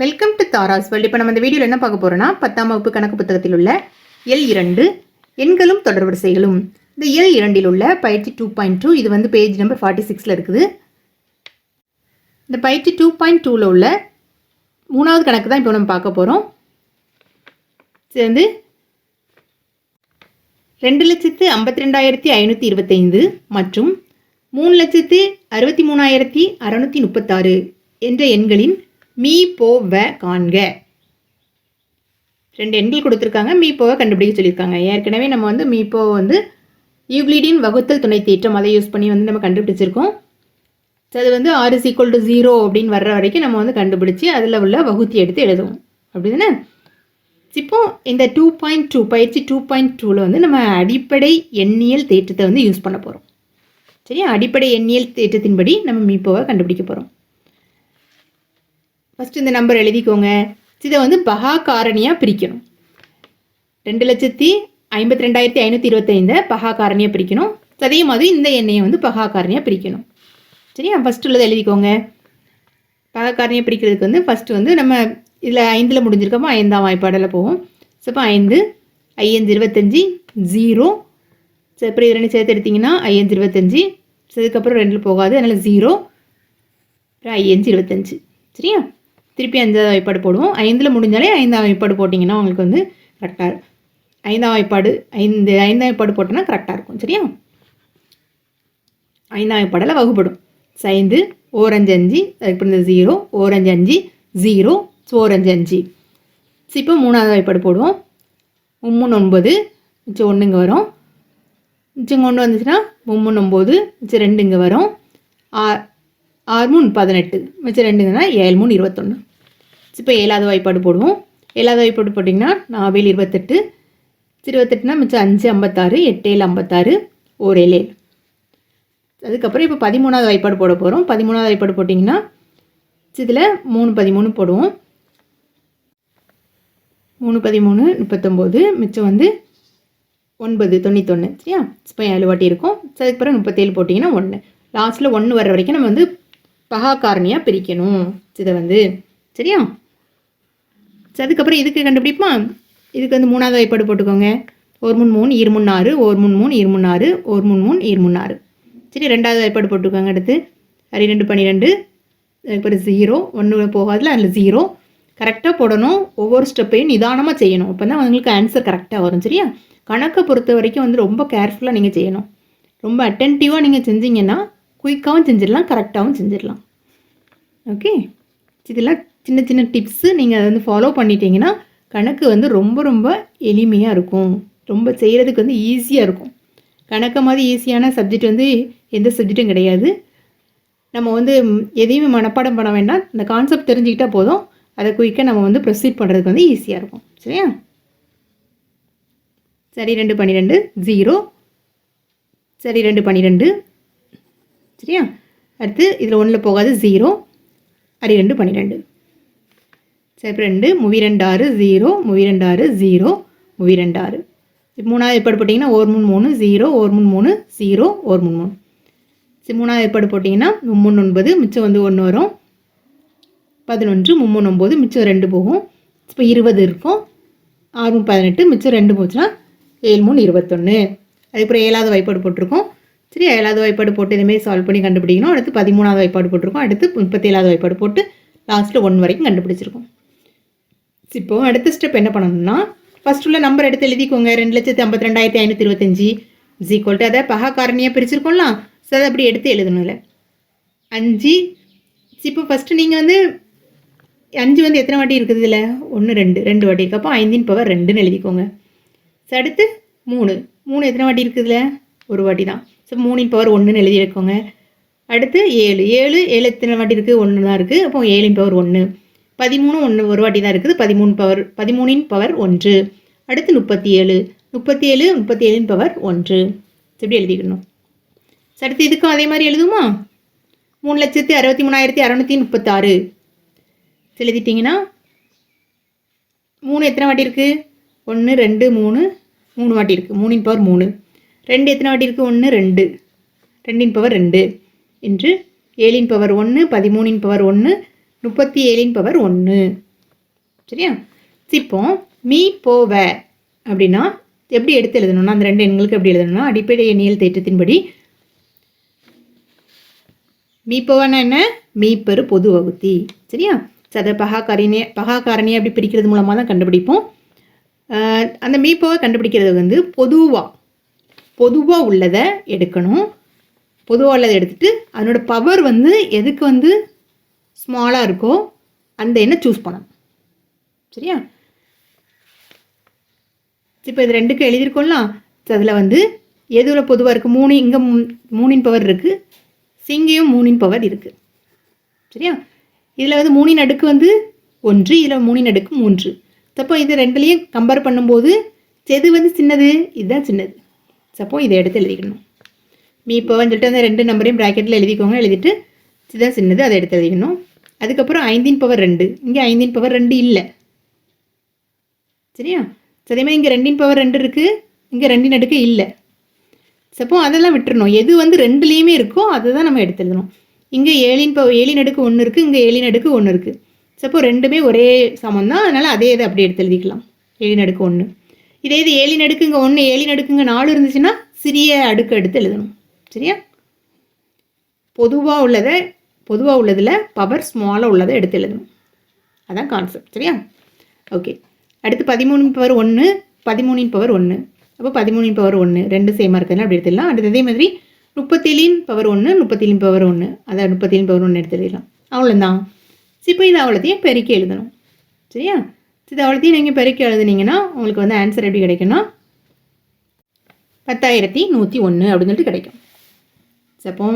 Welcome to Tara's world இப்போ நம்ம இந்த வீடியோவில் என்ன பார்க்க போகிறோம்னா பத்தாம் வகுப்பு கணக்கு புத்தகத்தில் உள்ள எல் இரண்டு எண்களும் தொடர்வரிசைகளும் இந்த எல் இரண்டில் உள்ள பயிற்சி டூ பாயிண்ட் டூ இது வந்து பேஜ் நம்பர் ஃபார்ட்டி சிக்ஸில் இருக்குது. இந்த பயிற்சி டூ பாயிண்ட் டூவில் உள்ள மூணாவது கணக்கு தான் இப்போ நம்ம பார்க்க போகிறோம் சேர்ந்து வந்து ரெண்டு லட்சத்து ஐம்பத்தி ரெண்டாயிரத்தி ஐநூற்றி இருபத்தைந்து மற்றும் மூணு லட்சத்து அறுபத்தி மூணாயிரத்தி அறநூற்றி முப்பத்தாறு என்ற எண்களின் மீ போவ காண்க. ரெண்டு எண்கள் கொடுத்துருக்காங்க. மீ போவை கண்டுபிடிக்க சொல்லியிருக்காங்க. ஏற்கனவே நம்ம வந்து மீ போ வந்து யூக்ளிடின் வகுத்தல் துணை தேற்றம் அதை யூஸ் பண்ணி வந்து நம்ம கண்டுபிடிச்சிருக்கோம். ஸோ அது வந்து R is equal to zero அப்படின்னு வர்ற வரைக்கும் நம்ம வந்து கண்டுபிடிச்சி அதில் உள்ள வகுத்தி எடுத்து எழுதுவோம். அப்படி தானே இப்போ இந்த டூ பாயிண்ட் டூ பயிற்சி டூ பாயிண்ட் டூவில் வந்து நம்ம அடிப்படை எண்ணியல் தேற்றத்தை வந்து யூஸ் பண்ண போகிறோம் சரியா? அடிப்படை எண்ணியல் தேற்றத்தின்படி நம்ம மீப்போவை கண்டுபிடிக்க போகிறோம் ஃபஸ்ட்டு இந்த நம்பர் எழுதிக்கோங்க. இதை வந்து பகா காரணியாக பிரிக்கணும். ரெண்டு லட்சத்தி ஐம்பத்தி ரெண்டாயிரத்தி ஐநூற்றி இருபத்தைந்தை பகா காரணியாக பிரிக்கணும். அதே மாதிரி இந்த எண்ணெயை வந்து பகா காரணியாக பிரிக்கணும். சரியா? ஃபஸ்ட்டு உள்ளதை எழுதிக்கோங்க. பகா காரணியாக பிரிக்கிறதுக்கு வந்து ஃபஸ்ட்டு வந்து நம்ம இதில் ஐந்தில் முடிஞ்சிருக்கப்போ ஐந்தாம் வாய்ப்பாடில் போவோம். ஸோ இப்போ ஐந்து ஐயஞ்சு இருபத்தஞ்சி ஜீரோ ஸோ இது ரெண்டு சேர்த்து எடுத்திங்கன்னா ஐயஞ்சு இருபத்தஞ்சி. ஸோ இதுக்கப்புறம் ரெண்டில் போகாது. அதனால் ஜீரோ அப்புறம் ஐயஞ்சு இருபத்தஞ்சி. சரியா? திருப்பி அஞ்சாவது வாய்ப்பாடு போடுவோம். ஐந்தில் முடிஞ்சாலே ஐந்தாம் வாய்ப்பாடு போட்டிங்கன்னா உங்களுக்கு வந்து கரெக்டாக இருக்கும். ஐந்தாம் வாய்ப்பாடு ஐந்து ஐந்தாம் வாய்ப்பாடு போட்டோன்னா கரெக்டாக இருக்கும் சரியா? ஐந்தாம் வாய்ப்பாடில் வகுப்படும். சைந்து ஐந்து ஓரஞ்சு அஞ்சு அதுக்கப்புறம் இந்த ஜீரோ ஓரஞ்சு அஞ்சு ஜீரோ ஓரஞ்சு அஞ்சு. ஸோ இப்போ மூணாவது வாய்ப்பாடு போடுவோம். மும்மூணு ஒன்பது மிச்சம் ஒன்று இங்கே வரும். மிச்சம் கொண்டு வந்துச்சுன்னா மும்மூணு ஒம்பது மிச்சம் ரெண்டு இங்கே வரும். ஆ ஆறு மூணு பதினெட்டு. மிச்சம் ரெண்டுங்கன்னா ஏழு மூணு இருபத்தொன்று இப்போ ஏழாவது வாய்ப்பாடு போடுவோம். ஏழாவது வாய்ப்பாடு போட்டிங்கன்னா நாவேல் இருபத்தெட்டு இருபத்தெட்டுனா மிச்சம் அஞ்சு ஐம்பத்தாறு எட்டு ஏழு ஐம்பத்தாறு ஒரு ஏழு அதுக்கப்புறம் இப்போ பதிமூணாவது வாய்ப்பாடு போட போகிறோம் பதிமூணாவது வாய்ப்பாடு போட்டிங்கன்னா இதில் மூணு பதிமூணு போடுவோம். மூணு பதிமூணு முப்பத்தொம்போது மிச்சம் வந்து ஒன்பது தொண்ணூத்தொன்று சரியா? இப்போ ஏழு வாட்டி இருக்கும். அதுக்கப்புறம் முப்பத்தேழு போட்டிங்கன்னா ஒன்று லாஸ்ட்டில் ஒன்று வர்ற வரைக்கும் நம்ம வந்து பகா காரணியாக பிரிக்கணும். இதை வந்து சரியா? ஸோ அதுக்கப்புறம் இதுக்கு கண்டுபிடிப்போமா? இதுக்கு வந்து மூணாவது வாய்ப்பாடு போட்டுக்கோங்க. ஒரு மூணு மூணு இரு ஆறு ஒரு மூணு மூணு இரு ஆறு ஒரு மூணு மூணு இரு ஆறு. சரி ரெண்டாவது வாய்ப்பாடு போட்டுக்கோங்க அடுத்து. அரை ரெண்டு பன்னிரெண்டு அதுக்கப்புறம் ஜீரோ ஒன்று போகாதுல அதில் ஜீரோ கரெக்டாக போடணும். ஒவ்வொரு ஸ்டெப்பையும் நிதானமாக செய்யணும். அப்போ தான் அவங்களுக்கு ஆன்சர் கரெக்டாக வரும் சரியா? கணக்கை பொறுத்த வரைக்கும் வந்து ரொம்ப கேர்ஃபுல்லாக நீங்கள் செய்யணும். ரொம்ப அட்டன்டிவாக நீங்கள் செஞ்சீங்கன்னா குயிக்காகவும் செஞ்சிடலாம் கரெக்டாகவும் செஞ்சிடலாம். ஓகே இதெல்லாம் சின்ன சின்ன டிப்ஸு நீங்கள் அதை வந்து ஃபாலோ பண்ணிட்டீங்கன்னா கணக்கு வந்து ரொம்ப ரொம்ப எளிமையாக இருக்கும். ரொம்ப செய்கிறதுக்கு வந்து ஈஸியாக இருக்கும். கணக்கை மாதிரி ஈஸியான சப்ஜெக்ட் வந்து எந்த சப்ஜெக்ட்டும் கிடையாது. நம்ம வந்து எதையுமே மனப்பாடம் பண்ண வேண்டாம். இந்த கான்செப்ட் தெரிஞ்சுக்கிட்டால் போதும். அதை குயிக்காக நம்ம வந்து ப்ரொசீட் பண்ணுறதுக்கு வந்து ஈஸியாக இருக்கும். சரியா? சரி ரெண்டு பன்னிரெண்டு ஜீரோ சரி ரெண்டு பன்னிரெண்டு. சரியா? அடுத்து இதில் ஒன்றில் போகாது ஜீரோ அரி ரெண்டு பன்னிரெண்டு. சரி ரெண்டு முவி ரெண்டு ஆறு ஜீரோ முவிரெண்டாறு ஆறு ஜீரோ முவிரெண்டாறு ஆறு. இப்போ மூணாவது ஏற்பாடு போட்டிங்கன்னா ஓர் மூணு மூணு ஜீரோ ஓர் மூணு மூணு ஜீரோ ஓர் மூணு மூணு. சரி மூணாவது ஏற்பாடு போட்டிங்கன்னா மும்மூணு ஒன்பது மிச்சம் வந்து ஒன்று வரும். பதினொன்று மும்மூணு ஒம்பது மிச்சம் ரெண்டு போகும். இப்போ இருபது இருக்கும். ஆறு மூணு பதினெட்டு மிச்சம் ரெண்டு போச்சுன்னா ஏழு மூணு இருபத்தொன்று அதுக்கப்புறம் ஏழாவது வாய்ப்பாடு போட்டிருக்கோம். சரி ஏழாவது வாய்ப்பாடு போட்டு இதுமாரி சால்வ் பண்ணி கண்டுபிடிக்கணும். அடுத்து பதிமூணாவது வாய்ப்பாடு போட்டிருக்கோம். அடுத்து முப்பத்தேழாவது வாய்ப்பாடு போட்டு லாஸ்ட்டில் ஒன் வரைக்கும் கண்டுபிடிச்சிருக்கோம். இப்போ அடுத்த ஸ்டெப் என்ன பண்ணணும்னா ஃபர்ஸ்ட் உள்ள நம்பர் எடுத்து எழுதிக்கோங்க. ரெண்டு லட்சத்தி ஐம்பத்தி ரெண்டாயிரத்தி ஐநூற்றி இருபத்தஞ்சி இஸ் டு அதை பகா காரணியாக பிரிச்சிருக்கோம்லாம் ஸோ அதை அப்படி எடுத்து எழுதணும்ல அஞ்சு இப்போ ஃபஸ்ட்டு நீங்கள் வந்து அஞ்சு வந்து எத்தனை வாட்டி இருக்குது இதில்? ஒன்று ரெண்டு ரெண்டு வாட்டி இருக்கு. அப்போ ஐந்தின் பவர் ரெண்டுன்னு எழுதிக்கோங்க. ஸோ அடுத்து மூணு. மூணு எத்தனை வாட்டி இருக்குதுல ஒரு வாட்டி தான். ஸோ மூணின் பவர் ஒன்றுன்னு எழுதி வைக்கோங்க அடுத்து ஏழு. ஏழு ஏழு எத்தனை வாட்டி இருக்குது ஒன்று தான் இருக்குது அப்போ ஏழின் பவர் ஒன்று பதிமூணு ஒன்று ஒரு வாட்டி தான் இருக்குது. பதிமூணு பவர் பதிமூணின் பவர் ஒன்று. அடுத்து முப்பத்தி ஏழு முப்பத்தி ஏழு முப்பத்தி ஏழின் பவர் ஒன்று இப்படி எழுதிக்கணும் அடுத்து இதுக்கும் அதே மாதிரி எழுதுமா மூணு லட்சத்தி அறுபத்தி மூணாயிரத்தி அறநூற்றி முப்பத்தாறு. எழுதிட்டிங்கன்னா மூணு எத்தனை வாட்டி இருக்குது ஒன்று ரெண்டு மூணு. மூணு வாட்டி இருக்குது மூணின் பவர் மூணு. ரெண்டு எத்தனை வாட்டி இருக்குது ஒன்று ரெண்டு. ரெண்டின் பவர் ரெண்டு. என்று ஏழின் பவர் ஒன்று பதிமூணின் பவர் ஒன்று முப்பத்தி ஏழின் பவர் ஒன்று சரியா? இப்போ மீ போவ அப்படின்னா எப்படி எடுத்து எழுதணும்னா அந்த ரெண்டு எண்களுக்கு எப்படி எழுதணும்னா அடிப்படை எண்ணியல் தேற்றத்தின்படி மீப்பவனா என்ன? மீப்பெரு பொது வகுத்தி. சரியா? சத பகாக்காரணியை பகாக்காரணியை அப்படி பிரிக்கிறது மூலமாக தான் கண்டுபிடிப்போம். அந்த மீப்பவை கண்டுபிடிக்கிறது வந்து பொதுவாக பொதுவாக உள்ளதை எடுக்கணும். பொதுவாக உள்ளதை எடுத்துட்டு அதனோட பவர் வந்து எதுக்கு வந்து ஸ்மாலாக இருக்கோ அந்த எண்ணை சூஸ் பண்ணணும். சரியா? இப்போ இது ரெண்டுக்கும் எழுதியிருக்கோம்லாம் அதில் வந்து எதுவில் பொதுவாக இருக்குது மூணு இங்கே மூணின் பவர் இருக்குது சிங்கையும் மூணின் பவர் இருக்குது சரியா? இதில் வந்து மூணின் அடுக்கு வந்து ஒன்று இதில் மூணின் அடுக்கு மூன்று. தப்போ இது ரெண்டுலேயும் கம்பேர் பண்ணும்போது எது வந்து சின்னது? இதுதான் சின்னது. சப்போ இதை எடுத்து எழுதிக்கணும். மீ இப்போ வந்துட்டு அந்த ரெண்டு நம்பரையும் ப்ராக்கெட்டில் எழுதிக்கோங்க. எழுதிட்டு இதுதான் சின்னது அதை எடுத்து எழுதிக்கணும். அதுக்கப்புறம் ஐந்தின் பவர் ரெண்டு. இங்கே ஐந்தின் பவர் ரெண்டு இல்லை. சரியா? So, அதே மாதிரி இங்கே ரெண்டின் பவர் ரெண்டு இருக்குது இங்கே ரெண்டின் அடுக்கு இல்லை. சப்போ அதெல்லாம் விட்டுறணும். எது வந்து ரெண்டுலேயுமே இருக்கோ அதை தான் நம்ம எடுத்து எழுதணும். இங்கே ஏழின் பவர் ஏழின் அடுக்கு ஒன்று இருக்குது இங்கே ஏழின் அடுக்கு ஒன்று இருக்குது சப்போ ரெண்டுமே ஒரே சமம் தான். அதனால் அதே இதை அப்படியே எடுத்து எழுதிக்கலாம். ஏழின் அடுக்கு ஒன்று இதே இது ஏழின் அடுக்கு இங்கே ஒன்று ஏழின் அடுக்கு இங்கே நாலு இருந்துச்சுன்னா சிறிய அடுக்கு எடுத்து எழுதணும். சரியா? பொதுவாக உள்ளதை பொதுவாக உள்ளதில் பவர் ஸ்மாலாக உள்ளதை எடுத்து எழுதணும். அதான் கான்செப்ட் சரியா? ஓகே அடுத்து பதிமூணின் பவர் ஒன்று பதிமூணின் பவர் ஒன்று அப்போ பதிமூணின் பவர் ஒன்று ரெண்டு சேமாக இருக்கிறதுனால அப்படி எடுத்துடலாம். அடுத்து அதே மாதிரி முப்பத்தேழின் பவர் ஒன்று முப்பத்தேழின் பவர் ஒன்று அதான் முப்பத்தேழின் பவர் ஒன்று எடுத்து எழுதலாம் அவ்வளோதான் இப்போ இது அவ்வளோத்தையும் பெருக்கி எழுதணும். சரியா? இது அவ்வளோத்தையும் நீங்கள் பெருக்கி எழுதுனீங்கன்னா உங்களுக்கு வந்து ஆன்சர் எப்படி கிடைக்கும்னா பத்தாயிரத்தி நூற்றி ஒன்று அப்படின்னு சொல்லிட்டு கிடைக்கும். அப்போ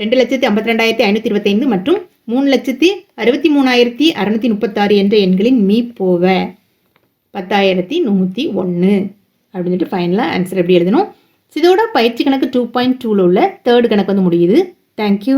ரெண்டு லட்சத்தி ஐம்பத்தி ரெண்டாயிரத்தி ஐநூற்றி இருபத்தைந்து மற்றும் மூணு லட்சத்தி அறுபத்தி மூணாயிரத்தி அறநூற்றி முப்பத்தாறு என்ற எண்களின் மீ போவ பத்தாயிரத்தி நூற்றி ஒன்று அப்படின்னு சொல்லிட்டு ஃபைனலாக ஆன்சர் எப்படி எழுதணும்? இதோட பயிற்சி கணக்கு டூ பாயிண்ட் டூவில் உள்ள தேர்ட் கணக்கு வந்து முடியுது. தேங்க்யூ